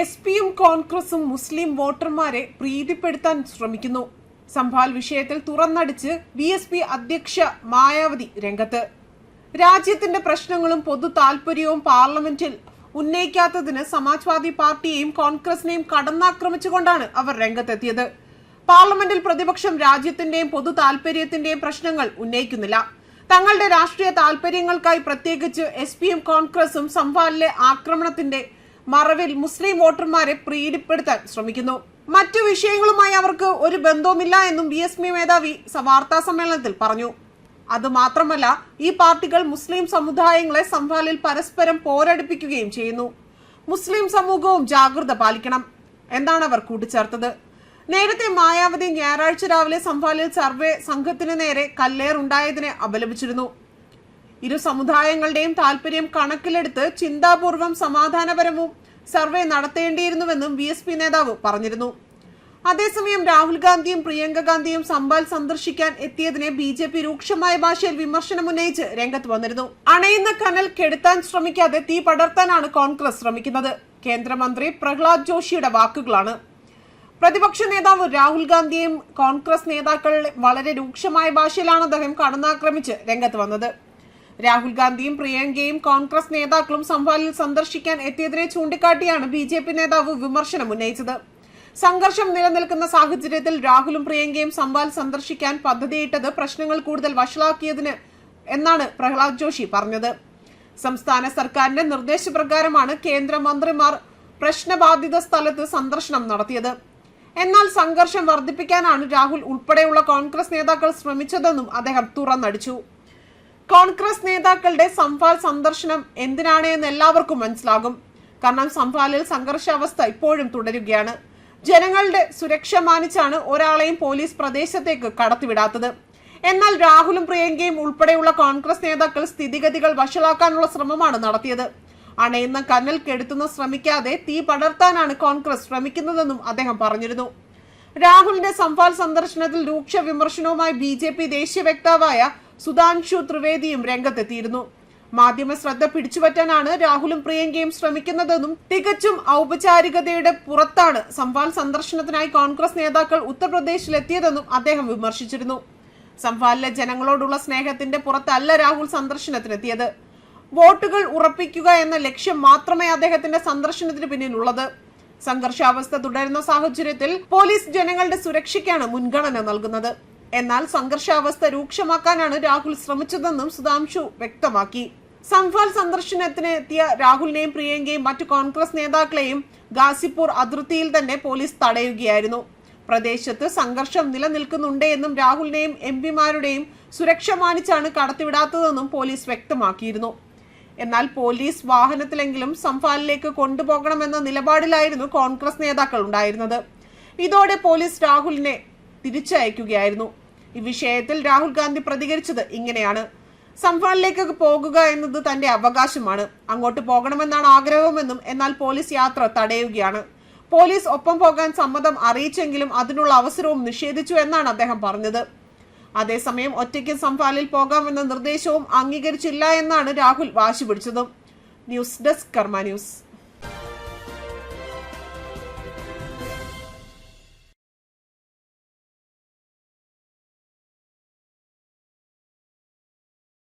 S പിയും കോൺഗ്രസും മുസ്ലിം വോട്ടർമാരെ പ്രീതിപ്പെടുത്താൻ ശ്രമിക്കുന്നു. സംഭാൽ വിഷയത്തിൽ തുറന്നടിച്ച് ബി എസ് പി അധ്യക്ഷ മായാവതി രംഗത്ത്. രാജ്യത്തിന്റെ പ്രശ്നങ്ങളും പൊതു താൽപര്യവും പാർലമെന്റിൽ ഉന്നയിക്കാത്തതിന് സമാജ്വാദി പാർട്ടിയെയും കോൺഗ്രസിനെയും കടന്നാക്രമിച്ചുകൊണ്ടാണ് അവർ രംഗത്തെത്തിയത്. പാർലമെന്റിൽ പ്രതിപക്ഷം രാജ്യത്തിന്റെയും പൊതു താൽപര്യത്തിന്റെയും പ്രശ്നങ്ങൾ ഉന്നയിക്കുന്നില്ല. തങ്ങളുടെ രാഷ്ട്രീയ താൽപര്യങ്ങൾക്കായി പ്രത്യേകിച്ച് എസ് പിയും കോൺഗ്രസും സംഭാലിലെ ആക്രമണത്തിന്റെ മറവിൽ മുസ്ലിം വോട്ടർമാരെ പ്രീതിപ്പെടുത്താൻ ശ്രമിക്കുന്നു. മറ്റു വിഷയങ്ങളുമായി അവർക്ക് ഒരു ബന്ധവുമില്ല എന്നും ബി എസ് പി മേധാവി വാർത്താ സമ്മേളനത്തിൽ പറഞ്ഞു. അത് മാത്രമല്ല ഈ പാർട്ടികൾ മുസ്ലിം സമുദായങ്ങളെ സംഭാലിൽ പരസ്പരം പോരടിപ്പിക്കുകയും ചെയ്യുന്നു. മുസ്ലിം സമൂഹവും ജാഗ്രത പാലിക്കണം. എന്നാണ് അവർ കൂട്ടിച്ചേർത്തത്? നേരത്തെ മായാവതി ഞായറാഴ്ച രാവിലെ സംഭാലിൽ സർവേ സംഘത്തിന് നേരെ കല്ലേറുണ്ടായതിനെ അപലപിച്ചിരുന്നു. ഇരു സമുദായങ്ങളുടെയും താല്പര്യം കണക്കിലെടുത്ത് ചിന്താപൂർവം സമാധാനപരവും സർവേ നടത്തേണ്ടിയിരുന്നുവെന്നും ബി എസ് പി നേതാവ് പറഞ്ഞിരുന്നു. അതേസമയം രാഹുൽ ഗാന്ധിയും പ്രിയങ്ക ഗാന്ധിയും സംബാൽ സന്ദർശിക്കാൻ എത്തിയതിനെ ബി ജെ പി രൂക്ഷമായ ഭാഷയിൽ വിമർശനം ഉന്നയിച്ച് രംഗത്ത് വന്നിരുന്നു. അണയുന്ന കനൽ കെടുത്താൻ ശ്രമിക്കാതെ തീ പടർത്താനാണ് കോൺഗ്രസ് ശ്രമിക്കുന്നത്. കേന്ദ്രമന്ത്രി പ്രഹ്ലാദ് ജോഷിയുടെ വാക്കുകളാണ്. പ്രതിപക്ഷ നേതാവ് രാഹുൽ ഗാന്ധിയെയും കോൺഗ്രസ് നേതാക്കൾ വളരെ രൂക്ഷമായ ഭാഷയിലാണ് അദ്ദേഹം കടന്നാക്രമിച്ച് രംഗത്ത് വന്നത്. രാഹുൽ ഗാന്ധിയും പ്രിയങ്കയും കോൺഗ്രസ് നേതാക്കളും സംഭാലിൽ സന്ദർശിക്കാൻ എത്തിയതിനെ ചൂണ്ടിക്കാട്ടിയാണ് ബി ജെ പി നേതാവ് വിമർശനം ഉന്നയിച്ചത്. സംഘർഷം നിലനിൽക്കുന്ന സാഹചര്യത്തിൽ രാഹുലും പ്രിയങ്കയും സംഭാൽ സന്ദർശിക്കാൻ പദ്ധതിയിട്ടത് പ്രശ്നങ്ങൾ കൂടുതൽ വഷളാക്കിയതിന് എന്നാണ് പ്രഹ്ലാദ് ജോഷി പറഞ്ഞത്. സംസ്ഥാന സർക്കാരിന്റെ നിർദ്ദേശപ്രകാരമാണ് കേന്ദ്രമന്ത്രിമാർ പ്രശ്നബാധിത സ്ഥലത്ത് സന്ദർശനം നടത്തിയത്. എന്നാൽ സംഘർഷം വർദ്ധിപ്പിക്കാനാണ് രാഹുൽ ഉൾപ്പെടെയുള്ള കോൺഗ്രസ് നേതാക്കൾ ശ്രമിച്ചതെന്നും അദ്ദേഹം തുറന്നടിച്ചു. കോൺഗ്രസ് നേതാക്കളുടെ സംഫാൽ സന്ദർശനം എന്തിനാണ് എന്ന് എല്ലാവർക്കും മനസ്സിലാകും. കാരണം സംഫാലിൽ സംഘർഷാവസ്ഥ ഇപ്പോഴും തുടരുകയാണ്. ജനങ്ങളുടെ സുരക്ഷ മാനിച്ചാണ് ഒരാളെയും പോലീസ് പ്രദേശത്തേക്ക് കടത്തിവിടാത്തത്. എന്നാൽ രാഹുലും പ്രിയങ്കയും ഉൾപ്പെടെയുള്ള കോൺഗ്രസ് നേതാക്കൾ സ്ഥിതിഗതികൾ വഷളാക്കാനുള്ള ശ്രമമാണ് നടത്തിയത്. അണയുന്ന കനൽ കെടുത്തുന്ന ശ്രമിക്കാതെ തീ പടർത്താനാണ് കോൺഗ്രസ് ശ്രമിക്കുന്നതെന്നും അദ്ദേഹം പറഞ്ഞിരുന്നു. രാഹുലിന്റെ സംഫാൽ സന്ദർശനത്തിൽ രൂക്ഷ വിമർശനവുമായി ബി ജെ പി ദേശീയ വക്താവായ സുധാൻഷു ത്രിവേദിയും രംഗത്തെത്തിയിരുന്നു. മാധ്യമ ശ്രദ്ധ പിടിച്ചുപറ്റാനാണ് രാഹുലും പ്രിയങ്കയും ശ്രമിക്കുന്നതെന്നും തികച്ചും ഔപചാരികതയുടെ പുറത്താണ് സംഫാൽ സന്ദർശനത്തിനായി കോൺഗ്രസ് നേതാക്കൾ ഉത്തർപ്രദേശിലെത്തിയതെന്നും അദ്ദേഹം വിമർശിച്ചിരുന്നു. സംഫാലിലെ ജനങ്ങളോടുള്ള സ്നേഹത്തിന്റെ പുറത്തല്ല രാഹുൽ സന്ദർശനത്തിനെത്തിയത്. വോട്ടുകൾ ഉറപ്പിക്കുക എന്ന ലക്ഷ്യം മാത്രമേ അദ്ദേഹത്തിന്റെ സന്ദർശനത്തിന് പിന്നിലുള്ളത്. സംഘർഷാവസ്ഥ തുടരുന്ന സാഹചര്യത്തിൽ പോലീസ് ജനങ്ങളുടെ സുരക്ഷയ്ക്കാണ് മുൻഗണന നൽകുന്നത്. എന്നാൽ സംഘർഷാവസ്ഥ രൂക്ഷമാക്കാനാണ് രാഹുൽ ശ്രമിച്ചതെന്നും സുധാംശു വ്യക്തമാക്കി. സംഫാൽ സന്ദർശനത്തിന് എത്തിയ രാഹുലിനെയും പ്രിയങ്കയും മറ്റു കോൺഗ്രസ് നേതാക്കളെയും ഗാസിപ്പൂർ അതിർത്തിയിൽ തന്നെ പോലീസ് തടയുകയായിരുന്നു. പ്രദേശത്ത് സംഘർഷം നിലനിൽക്കുന്നുണ്ട് എന്നും രാഹുലിനെയും എം പിമാരുടെയും സുരക്ഷ മാനിച്ചാണ് കടത്തിവിടാത്തതെന്നും പോലീസ് വ്യക്തമാക്കിയിരുന്നു. എന്നാൽ പോലീസ് വാഹനത്തിലെങ്കിലും സംഫാലിലേക്ക് കൊണ്ടുപോകണമെന്ന നിലപാടിലായിരുന്നു കോൺഗ്രസ് നേതാക്കൾ ഉണ്ടായിരുന്നത്. ഇതോടെ പോലീസ് രാഹുലിനെ തിരിച്ചയക്കുകയായിരുന്നു. ഈ വിഷയത്തിൽ രാഹുൽ ഗാന്ധി പ്രതികരിച്ചത് ഇങ്ങനെയാണ്. സംഫാലിലേക്ക് പോകുക എന്നത് തന്റെ അവകാശമാണ്. അങ്ങോട്ട് പോകണമെന്നാണ് ആഗ്രഹമെന്നും എന്നാൽ പോലീസ് യാത്ര തടയുകയാണ്. പോലീസ് ഒപ്പം പോകാൻ സമ്മതം അറിയിച്ചെങ്കിലും അതിനുള്ള അവസരവും നിഷേധിച്ചു എന്നാണ് അദ്ദേഹം പറഞ്ഞത്. അതേസമയം ഒറ്റയ്ക്ക് സംഫാലിൽ പോകാമെന്ന നിർദ്ദേശവും അംഗീകരിച്ചില്ല എന്നാണ് രാഹുൽ വാശി പിടിച്ചത്. News desk Karma news.